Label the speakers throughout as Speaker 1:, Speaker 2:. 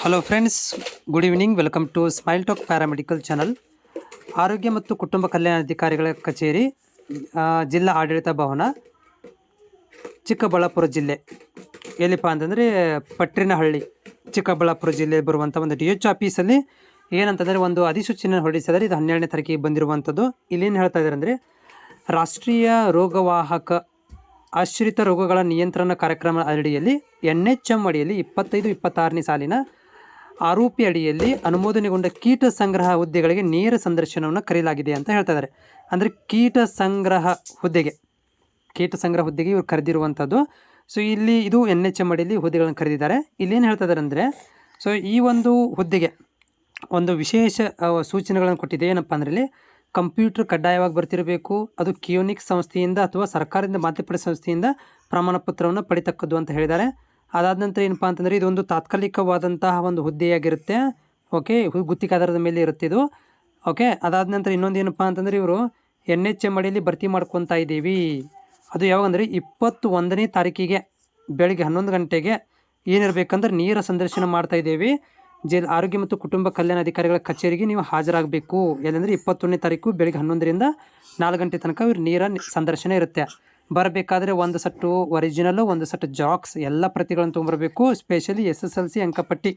Speaker 1: Hello friends good evening welcome to smile talk paramedical channel ಆರೋಗ್ಯ ಮತ್ತು ಕುಟುಂಬ ಕಲ್ಯಾಣಾಧಿಕಾರಿಗಳ ಕಚೇರಿ ಆ, ಜಿಲ್ಲಾ ಆಡಳಿತ ಭವನ ಚಿಕ್ಕಬಳ್ಳಾಪುರ ಜಿಲ್ಲೆ. ಎಲ್ಲಿಪ್ಪ ಅಂತಂದರೆ ಪಟ್ರಿನಹಳ್ಳಿ ಚಿಕ್ಕಬಳ್ಳಾಪುರ ಜಿಲ್ಲೆ ಬರುವಂಥ ಒಂದು ಡಿ ಎಚ್ ಆಫೀಸಲ್ಲಿ ಏನಂತಂದರೆ ಒಂದು ಅಧಿಸೂಚನೆ ಹೊರಡಿಸಿದರೆ ಇದು ಹನ್ನೆರಡನೇ ತಾರೀಕಿಗೆ ಬಂದಿರುವಂಥದ್ದು ಇಲ್ಲೇನು ಹೇಳ್ತಾ ಇದ್ದಾರೆ ಅಂದರೆ ರಾಷ್ಟ್ರೀಯ ರೋಗವಾಹಕ ಆಶ್ರಿತ ರೋಗಗಳ ನಿಯಂತ್ರಣ ಕಾರ್ಯಕ್ರಮ ಅಡಿಯಲ್ಲಿ ಎನ್ ಎಚ್ ಎಂ ಅಡಿಯಲ್ಲಿ ಇಪ್ಪತ್ತೈದು ಇಪ್ಪತ್ತಾರನೇ ಸಾಲಿನ ಆರೋಪಿ ಅಡಿಯಲ್ಲಿ ಅನುಮೋದನೆಗೊಂಡ ಕೀಟ ಸಂಗ್ರಹ ಹುದ್ದೆಗಳಿಗೆ ನೇರ ಸಂದರ್ಶನವನ್ನು ಕರೆಯಲಾಗಿದೆ ಅಂತ ಹೇಳ್ತಾ ಇದ್ದಾರೆ. ಅಂದರೆ ಕೀಟ ಸಂಗ್ರಹ ಹುದ್ದೆಗೆ, ಕೀಟ ಸಂಗ್ರಹ ಹುದ್ದೆಗೆ ಇವರು ಕರೆದಿರುವಂಥದ್ದು. ಸೊ ಇಲ್ಲಿ ಇದು ಎನ್ ಎಚ್ ಎಂ ಅಡಿಯಲ್ಲಿ ಹುದ್ದೆಗಳನ್ನು ಕರೆದಿದ್ದಾರೆ. ಇಲ್ಲೇನು ಹೇಳ್ತಾ ಇದ್ದಾರೆ ಅಂದರೆ ಸೊ ಈ ಒಂದು ಹುದ್ದೆಗೆ ಒಂದು ವಿಶೇಷ ಸೂಚನೆಗಳನ್ನು ಕೊಟ್ಟಿದೆ. ಏನಪ್ಪ ಅಂದ್ರೆ ಇಲ್ಲಿ ಕಂಪ್ಯೂಟರ್ ಕಡ್ಡಾಯವಾಗಿ ಬರ್ತಿರಬೇಕು. ಅದು ಕಿಯೋನಿಕ್ ಸಂಸ್ಥೆಯಿಂದ ಅಥವಾ ಸರ್ಕಾರದಿಂದ ಮಾತೃಪಡೆ ಸಂಸ್ಥೆಯಿಂದ ಪ್ರಮಾಣ ಪತ್ರವನ್ನು ಪಡಿತಕ್ಕದ್ದು ಅಂತ ಹೇಳಿದ್ದಾರೆ. ಅದಾದ ನಂತರ ಏನಪ್ಪ ಅಂತಂದರೆ ಇದೊಂದು ತಾತ್ಕಾಲಿಕವಾದಂತಹ ಒಂದು ಹುದ್ದೆಯಾಗಿರುತ್ತೆ. ಓಕೆ ಗುತ್ತಿಗೆ ಆಧಾರದ ಮೇಲೆ ಇರುತ್ತೆ ಇದು. ಓಕೆ ಅದಾದ ನಂತರ ಇನ್ನೊಂದು ಏನಪ್ಪ ಅಂತಂದರೆ ಇವರು ಎನ್ ಎಚ್ ಎಂ ಅಡಿಯಲ್ಲಿ ಭರ್ತಿ ಮಾಡ್ಕೊತಾ ಇದ್ದೀವಿ. ಅದು ಯಾವಾಗಂದರೆ ಇಪ್ಪತ್ತು ಒಂದನೇ ತಾರೀಕಿಗೆ, ಬೆಳಗ್ಗೆ ಹನ್ನೊಂದು ಗಂಟೆಗೆ ಏನಿರಬೇಕಂದ್ರೆ ನೀರ ಸಂದರ್ಶನ ಮಾಡ್ತಾ ಇದ್ದೀವಿ. ಜೈಲ್, ಆರೋಗ್ಯ ಮತ್ತು ಕುಟುಂಬ ಕಲ್ಯಾಣ ಅಧಿಕಾರಿಗಳ ಕಚೇರಿಗೆ ನೀವು ಹಾಜರಾಗಬೇಕು. ಎಲ್ಲಂದರೆ ಇಪ್ಪತ್ತೊಂದನೇ ತಾರೀಕು ಬೆಳಗ್ಗೆ ಹನ್ನೊಂದರಿಂದ ನಾಲ್ಕು ಗಂಟೆ ತನಕ ಇವ್ರು ನೀರ ಸಂದರ್ಶನ ಇರುತ್ತೆ. ಬರಬೇಕಾದ್ರೆ ಒಂದು ಸಟ್ಟು ಒರಿಜಿನಲ್ಲು ಒಂದು ಸಟ್ಟು ಜಾಕ್ಸ್ ಎಲ್ಲ ಪ್ರತಿಗಳನ್ನು ತೊಗೊಂಬರಬೇಕು. Specially S S L C ಅಂಕಪಟ್ಟಿ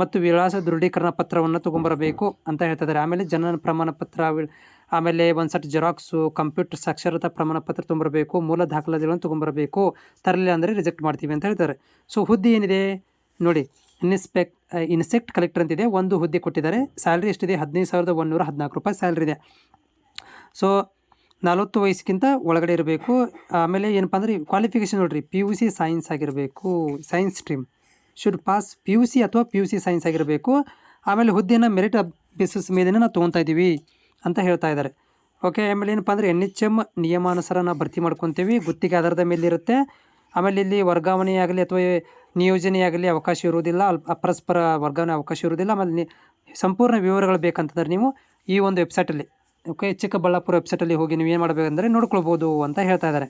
Speaker 1: ಮತ್ತು ವಿಳಾಸ ದೃಢೀಕರಣ ಪತ್ರವನ್ನು ತೊಗೊಂಬರಬೇಕು ಅಂತ ಹೇಳ್ತಿದ್ದಾರೆ. ಆಮೇಲೆ ಜನನ ಪ್ರಮಾಣ ಪತ್ರ ಆಮೇಲೆ ಒಂದು ಸಟ್ ಜೆರಾಕ್ಸು ಕಂಪ್ಯೂಟರ್ ಸಾಕ್ಷರತಾ ಪ್ರಮಾಣ ಪತ್ರ ತೊಗೊಂಬರಬೇಕು. ಮೂಲ ದಾಖಲಾತಿಗಳನ್ನು ತೊಗೊಂಬರಬೇಕು. ತರಲಿಲ್ಲ ಅಂದರೆ ರಿಜೆಕ್ಟ್ ಮಾಡ್ತೀವಿ ಅಂತ ಹೇಳ್ತಾರೆ ಸೊ ಹುದ್ದೆ ಏನಿದೆ? ನೋಡಿ ಇನ್ಸ್ಪೆಕ್ಟ್ ಇನ್ಸೆಕ್ಟ್ ಕಲೆಕ್ಟರ್ ಅಂತಿದೆ. ಒಂದು ಹುದ್ದೆ ಕೊಟ್ಟಿದ್ದಾರೆ. ಸ್ಯಾಲ್ರಿ ಎಷ್ಟಿದೆ? ಹದಿನೈದು ಸಾವಿರದ ಒಂದೂರ ಹದಿನಾಲ್ಕು ರೂಪಾಯಿ ಸ್ಯಾಲ್ರಿ ಇದೆ. ಸೊ ನಲವತ್ತು ವಯಸ್ಸಿಗಿಂತ ಒಳಗಡೆ ಇರಬೇಕು. ಆಮೇಲೆ ಏನಪ್ಪ ಅಂದರೆ ಕ್ವಾಲಿಫಿಕೇಷನ್ ನೋಡಿರಿ ಪಿ ಯು ಸಿ ಸೈನ್ಸ್ ಆಗಿರಬೇಕು science stream should pass P U C ಅಥವಾ ಪಿ ಯು ಸಿ ಸೈನ್ಸ್ ಆಗಿರಬೇಕು. ಆಮೇಲೆ ಹುದ್ದೆಯನ್ನು ಮೆರಿಟ್ ಬೇಸಿಸ್ ಮೇಲೆ ನಾವು ತೊಗೊತಾ ಇದ್ದೀವಿ ಅಂತ ಹೇಳ್ತಾ ಇದ್ದಾರೆ ಓಕೆ ಆಮೇಲೆ ಏನಪ್ಪ ಅಂದರೆ ಎನ್ ಎಚ್ ಎಂ ನಿಯಮಾನುಸಾರ ನಾವು ಭರ್ತಿ ಮಾಡ್ಕೊತೀವಿ. ಗುತ್ತಿಗೆ ಆಧಾರದ ಮೇಲೆ ಇರುತ್ತೆ. ಆಮೇಲೆ ಇಲ್ಲಿ ವರ್ಗಾವಣೆಯಾಗಲಿ ಅಥವಾ ನಿಯೋಜನೆಯಾಗಲಿ ಅವಕಾಶ ಇರುವುದಿಲ್ಲ. ಪರಸ್ಪರ ವರ್ಗಾವಣೆ ಅವಕಾಶ ಇರುವುದಿಲ್ಲ. ಆಮೇಲೆ ಸಂಪೂರ್ಣ ವಿವರಗಳು ಬೇಕಂತಂದ್ರೆ ನೀವು ಈ ಒಂದು ವೆಬ್ಸೈಟಲ್ಲಿ ಓಕೆ ಚಿಕ್ಕಬಳ್ಳಾಪುರ ವೆಬ್ಸೈಟಲ್ಲಿ ಹೋಗಿ ನೀವು ಏನು ಮಾಡಬೇಕಂದ್ರೆ ನೋಡ್ಕೊಳ್ಬೋದು ಅಂತ ಹೇಳ್ತಾ ಇದ್ದಾರೆ.